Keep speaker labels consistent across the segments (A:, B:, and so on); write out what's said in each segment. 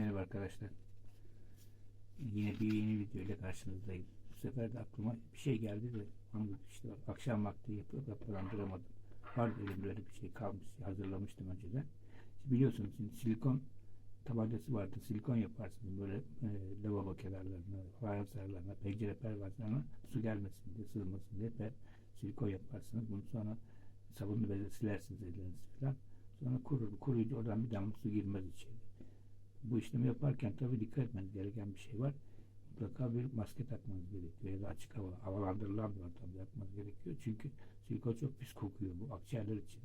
A: Merhaba arkadaşlar. Yine bir yeni video ile karşınızdayım. Bu sefer de aklıma bir şey geldi de onu işte akşam vakti yapıp yapılandıramadım. Vardı elimde öyle bir şey kalmış. Hazırlamıştım önceden. Şimdi biliyorsunuz şimdi silikon tabancası vardı. Silikon yaparsınız böyle e, lavabo kenarlarına, fayans ayarlarına, pencere pervazlarına su gelmesin diye, sığmasın diye pe, silikon yaparsınız. Bunu sonra sabunlu bezle silersiniz ellerinizi falan. Sonra kurur. Kuruyunca oradan bir damla su girmez içeri. Bu işlemi yaparken tabii dikkat etmeniz gereken bir şey var. Mutlaka bir maske takmanız gerekiyor. Ya da açık hava, havalandırılan bir ortamda yapmanız gerekiyor. Çünkü silikon çok pis kokuyor bu akciğerler için.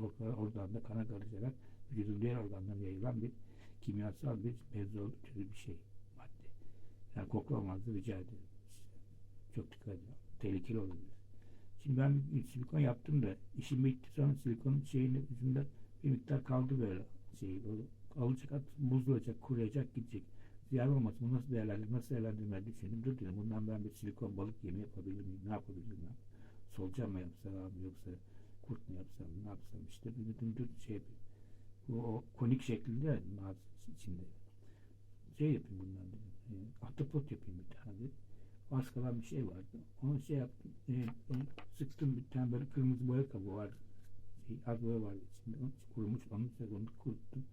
A: Oradan, oradan da kana karışarak vücudun diğer organlarına yayılan bir kimyasal bir benzol türü bir şey madde. Yani koklamamanızı rica ederim. Çok dikkat edin. Tehlikeli olabilir. Şimdi ben silikon yaptım da işim bitti sonra silikonun şeyini yüzünde bir miktar kaldı böyle şey böyle alacak at buzulacak kuruyacak gidecek ziyan olmaz bunu nasıl değerlendir nasıl değerlendirmeyi düşündüm dur dedim bundan ben bir silikon balık yemi yapabilir miyim ne yapabilirim ben solucan mı yapsam yoksa kurt mu yapsam ne yapsam işte dedim dur şey yapayım bu o konik şeklinde mağaza içinde şey yapayım bundan dedim e, ahtapot yapayım bir tane az kalan bir şey vardı. Onu şey yaptım. E, e, sıktım bir tane böyle kırmızı boya kabı var. Şey, az boya vardı içinde. Onu kurumuş. Onu, onu kuruttum.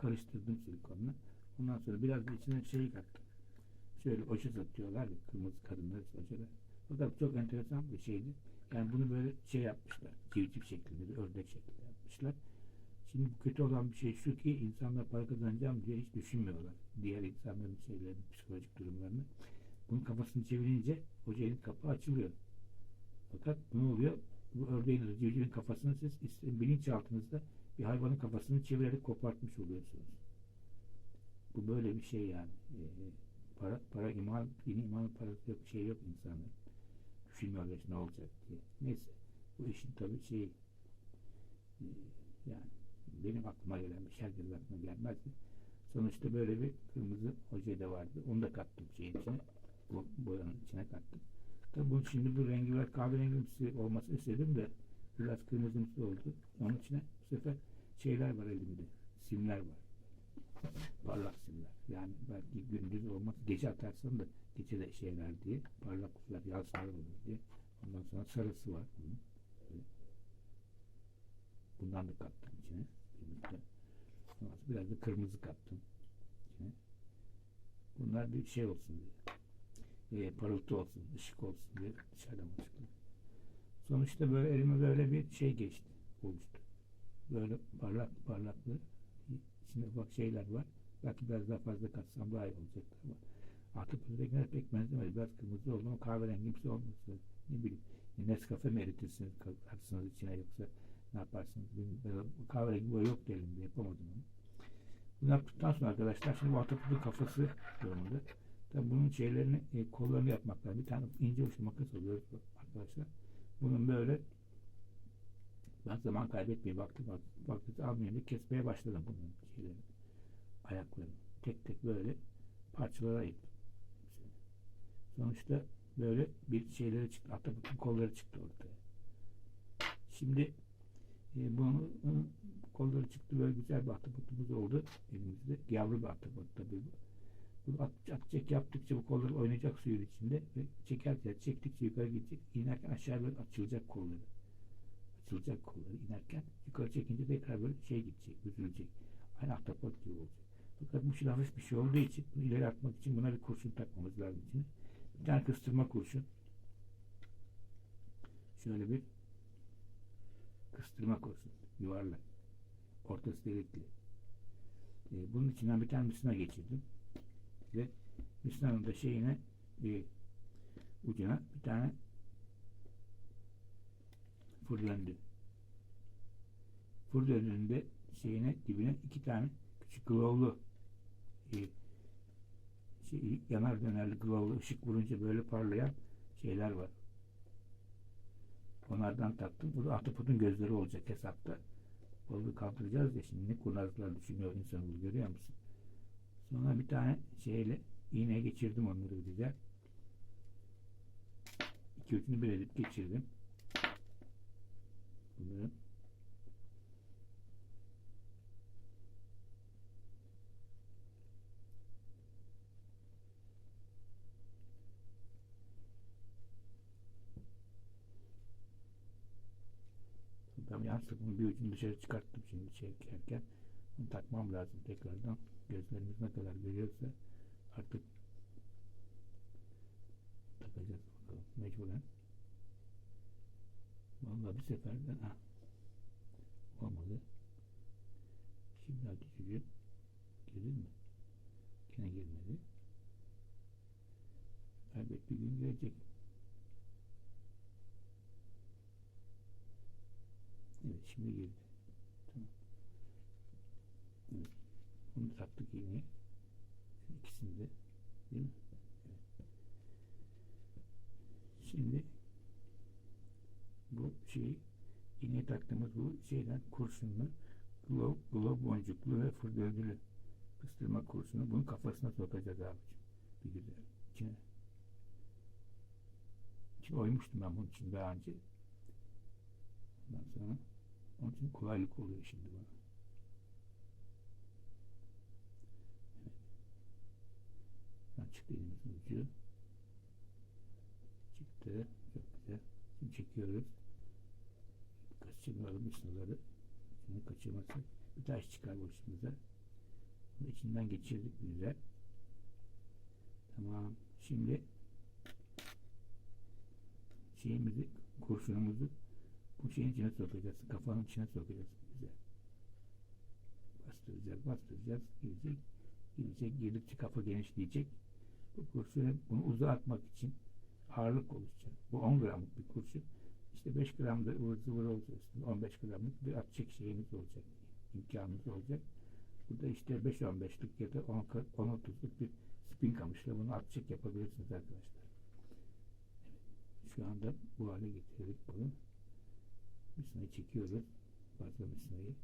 A: Karıştırdım silikonla. Ondan sonra biraz da içine şey kattım. Şöyle oje satıyorlar ya. Kırmızı kadınlar ojeler. Fakat çok enteresan bir şeydi. Yani bunu böyle şey yapmışlar. Civciv şeklinde, bir ördek şeklinde yapmışlar. Şimdi kötü olan bir şey şu ki insanlar para kazanacağım diye hiç düşünmüyorlar. Diğer insanların şeylerini, psikolojik durumlarını. Bunun kafasını çevirince ojenin kapağı açılıyor. Fakat ne oluyor? Bu ördeğin, civcivin kafasını siz bilinçaltınızda bir hayvanın kafasını çevirerek kopartmış oluyorsunuz. Bu böyle bir şey yani. Ee, para, para iman, dini imanın parası yok, şey yok insanların. Düşünmüyorlar ne olacak diye. Neyse. Bu işin tabii şey e, yani benim aklıma gelen bir şey herkesin gelmezdi. Sonuçta böyle bir kırmızı oje de vardı. Onu da kattım şeyin içine bu boyanın içine kattım. Tabi bunun şimdi bu rengi biraz kahverengimsi olması istedim de biraz kırmızımsı oldu. Onun içine bu sefer şeyler var elimde. Simler var. Parlak simler. Yani belki gündüz olmaz. Gece atarsam da gece de şeyler diye. Parlaklıklar, yansılar olur diye. Ondan sonra sarısı var bunun. Bundan da kattım içine. Biraz da kırmızı kattım içine. Bunlar bir şey olsun diye e, parıltı olsun, ışık olsun diye dışarıdan çıktım. Sonuçta böyle elime böyle bir şey geçti, oluştu. Böyle parlak parlaklı içinde ufak şeyler var. Belki biraz daha fazla katsam daha iyi olacaktır ama Ahtapot'takiler pek benzemez. Biraz kırmızı oldu ama kahverengimsi olması ne bileyim. Nescafe mi eritirsiniz katsınız içine yoksa ne yaparsınız bilmiyorum. Kahverengi boya yok elimde yapamadım onu. Bunu yaptıktan sonra arkadaşlar şimdi bu ahtapotun kafası durumunda. Tabi bunun şeylerini e, kollarını yapmak lazım. Bir tane ince uçlu makas alıyoruz arkadaşlar. Bunun böyle ben zaman kaybetmeyeyim vakti vakti almayayım diye kesmeye başladım bunun şeylerini. Ayaklarını. Tek tek böyle parçalara ayırdım. Sonuçta böyle bir şeyleri çıktı. Hatta bütün kolları çıktı ortaya. Şimdi e, bunun, kolları çıktı böyle güzel bir ahtapotumuz oldu elimizde. Yavru bir ahtapot tabii bu. Bu atacak yaptıkça bu kolları oynayacak suyun içinde ve çekerken çektikçe yukarı gidecek. İnerken aşağı böyle açılacak kolları. Açılacak kolları inerken yukarı çekince tekrar böyle şey gidecek, üzülecek. Aynı ahtapot gibi olacak. Fakat bu silahmış bir şey olduğu için bunu ileri atmak için buna bir kurşun takmamız lazım içine. Bir tane kıstırma kurşun. Şöyle bir kıstırma kurşun. Yuvarlak. Ortası delikli. Ee, bunun içinden bir tane misina geçirdim ve Müslümanın da şeyine bir ucuna bir tane fırlandı. Fırlanın de şeyine dibine iki tane küçük glowlu e, şey, yanar dönerli glowlu ışık vurunca böyle parlayan şeyler var. Onlardan taktım. Bu da ahtapotun gözleri olacak hesapta. Balığı kaldıracağız ya şimdi ne kurnazlar düşünüyor insan bunu görüyor musun? Sonra bir tane şeyle iğne geçirdim onları güzel. İki ucunu bir edip geçirdim. Bunları Yanlışlıkla bunu bir ucunu dışarı çıkarttım şimdi çekerken. Bunu takmam lazım tekrardan. Gözlerimiz ne kadar görüyorsa artık takacağız bakalım mecburen. Vallahi bir seferden ha, olmadı. Şimdi hadi çocuğum. Girdin mi? Gene girmedi. Elbet bir gün gelecek. Evet şimdi girdi. Tamam. Evet. Bunu taktık iğneye. İkisini de değil mi? Evet. Şimdi bu şeyi iğneye taktığımız bu şeyden kurşunlu glow, glow boncuklu ve fırdıldırı kıstırma kursunu bunun kafasına sokacağız abicim. Bir güzel. İçine. İçine oymuştum ben bunun için daha önce. Ondan sonra onun için kolaylık oluyor şimdi bana. Evet. Ben çıktı elimizin ucu. Çıktı. Çok güzel. Şimdi çekiyoruz. Kaçırmayalım ısıları. Şimdi kaçırmasın. Bir taş çıkar başımıza. Bunu içinden geçirdik güzel. Tamam. Şimdi şeyimizi, kurşunumuzu bu şeyin içine sokacağız. Kafanın içine sokacağız. Güzel. Bastıracağız, bastıracağız. Girecek, girecek. Girdikçe kafa genişleyecek. Bu kurşunu bunu uzağa atmak için ağırlık oluşacak. Bu 10 gramlık bir kurşun. İşte 5 gram da ıvır zıvır olacak. 15 gramlık bir atacak şeyimiz olacak. imkanımız olacak. Burada işte 5-15'lik ya da 10-30'luk bir spin kamışla bunu atacak yapabilirsiniz arkadaşlar. Evet. Şu anda bu hale getirdik bunu. Misinayı çekiyoruz. Fazla misinayı.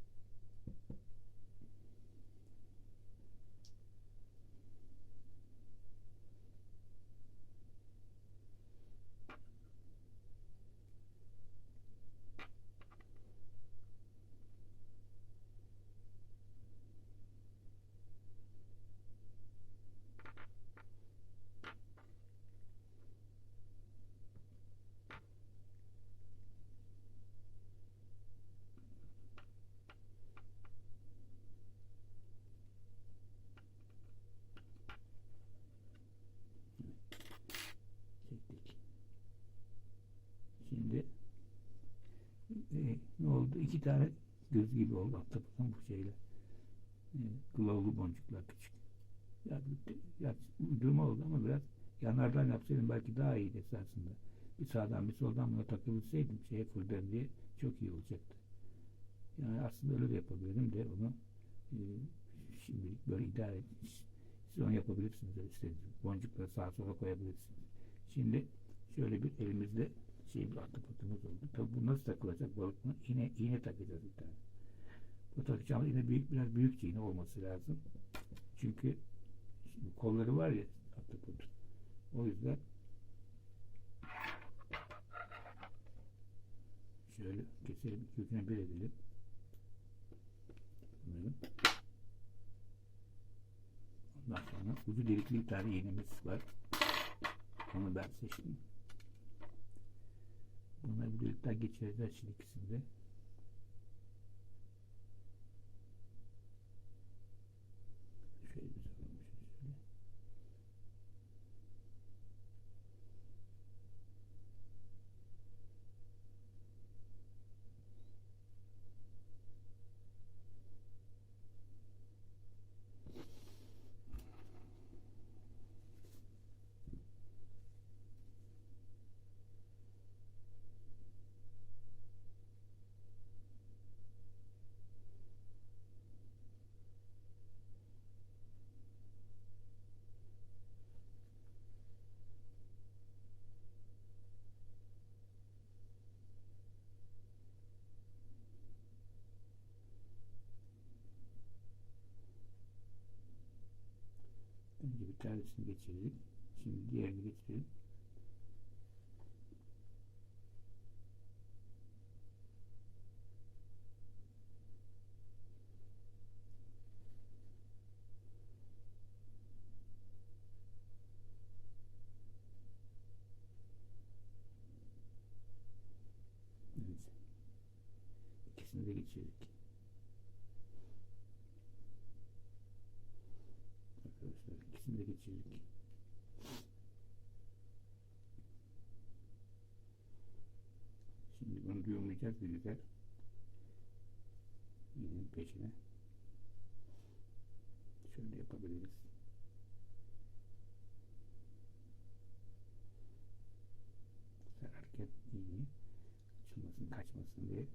A: çektik. Şimdi e, ne oldu? İki tane göz gibi oldu ahtapotun bu şeyle. E, glowlu boncuklar küçük. Ya, ya uydurma oldu ama biraz yanlardan yapsaydım belki daha iyiydi esasında. Bir sağdan bir soldan buna takılsaydım şeye fırdan diye çok iyi olacaktı. Yani aslında öyle de yapabilirim de onu e, şimdilik böyle idare etmiş. Siz onu yapabilirsiniz istediğiniz. Boncukları sağa sola koyabilirsiniz. Şimdi şöyle bir elimizde şey bir ahtapotumuz oldu. Tabi bu nasıl takılacak balık mı? İğne, iğne takacağız bir tane. Bu takacağımız yine büyük biraz büyük iğne olması lazım. Çünkü şimdi kolları var ya ahtapotun. O yüzden şöyle keselim. Köküne bir edelim. Bunları. Ondan sonra ucu delikli bir tane iğnemiz var. Onu ben seçtim. Bir delikten geçireceğiz şimdi ikisinde. Şöyle güzel olmuş. Şöyle. Önce bir tanesini geçirdik. Şimdi diğerini geçirelim. Evet. İkisini de geçirdik. Arkadaşlar ikisini. Şimdi bunu düğümleyeceğiz bir güzel. İğnenin peşine. Şöyle yapabiliriz. Sararken iğneyi açılmasın kaçmasın diye.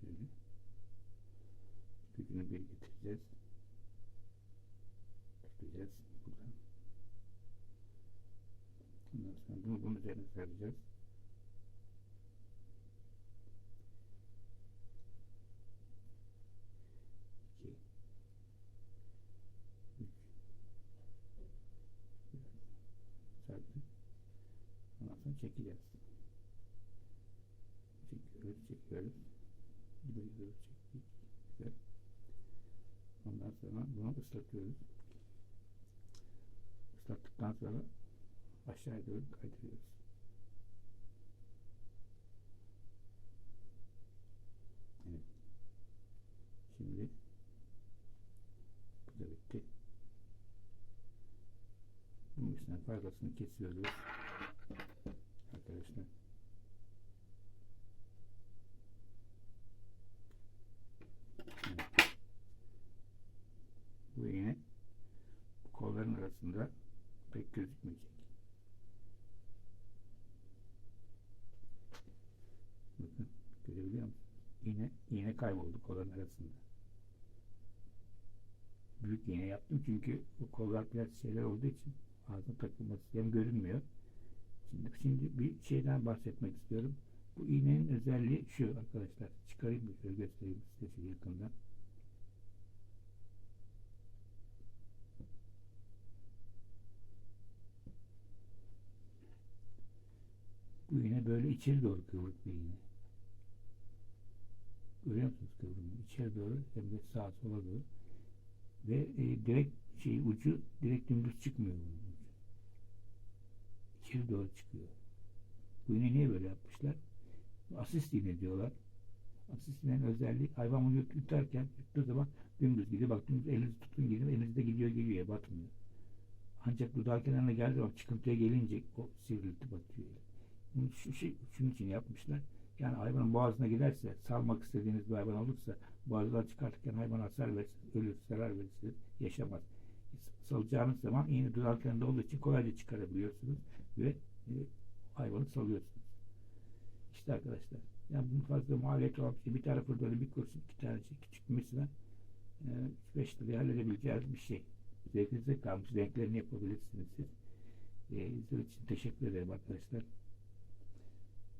A: Şöyle. Gücünü bir getireceğiz. Tutacağız buradan. Ondan sonra bunu bunun üzerine saracağız. İki. Üç. Sardık. Ondan sonra çekeceğiz. Çekiyoruz, çekiyoruz. Gidiyoruz, çektik. Güzel. Ondan sonra bunu ıslatıyoruz. Islattıktan sonra aşağıya doğru kaydırıyoruz. Evet. Şimdi bu da bitti. Bunun üstüne fazlasını kesiyoruz. Arkadaşlar. Evet. Bu iğne bu kolların arasında pek gözükmeyecek. Bakın görebiliyor musunuz? İğne, iğne kayboldu kolların arasında. Büyük iğne yaptım çünkü bu kollar biraz şeyler olduğu için ağzına takılması hem görünmüyor. Şimdi, bir şeyden bahsetmek istiyorum. Bu iğnenin özelliği şu arkadaşlar. Çıkarayım bir şöyle göstereyim size şu yakından. Bu iğne böyle içeri doğru kıvrık bir iğne. Görüyor musunuz kıvrımı? İçeri doğru hem de sağa sola doğru. Ve e, direkt şey ucu direkt dümdüz çıkmıyor bunun. İçeri doğru çıkıyor. Bu iğne niye böyle yapmışlar? Asist iğne diyorlar. Asist özelliği hayvan bunu yut- yutarken yuttuğu zaman dümdüz gidiyor. Bak dümdüz elinizi tutun gidiyor. Elinizde gidiyor geliyor batmıyor. Ancak dudağı kenarına geldiği zaman çıkıntıya gelince o sivrilti batıyor. Bunu şu şey, şunun için yapmışlar. Yani hayvanın boğazına giderse, salmak istediğiniz bir hayvan olursa boğazdan çıkartırken hayvan hasar verirse, ölür, zarar verirse yaşamaz. Salacağınız zaman iğne dudağı kenarında olduğu için kolayca çıkarabiliyorsunuz ve e, hayvanı salıyorsunuz. İşte arkadaşlar. Yani bunun fazla maliyeti olan bir şey. Bir tarafı böyle bir kurşun, iki tane şey, küçük mesela e, 3-5 liraya halledebileceğiniz bir şey. Zevkinize kalmış. Renklerini yapabilirsiniz siz. E, izlediğiniz için teşekkür ederim arkadaşlar.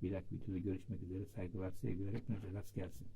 A: Bir dahaki videoda görüşmek üzere. Saygılar, sevgiler. Hepinize rast gelsin.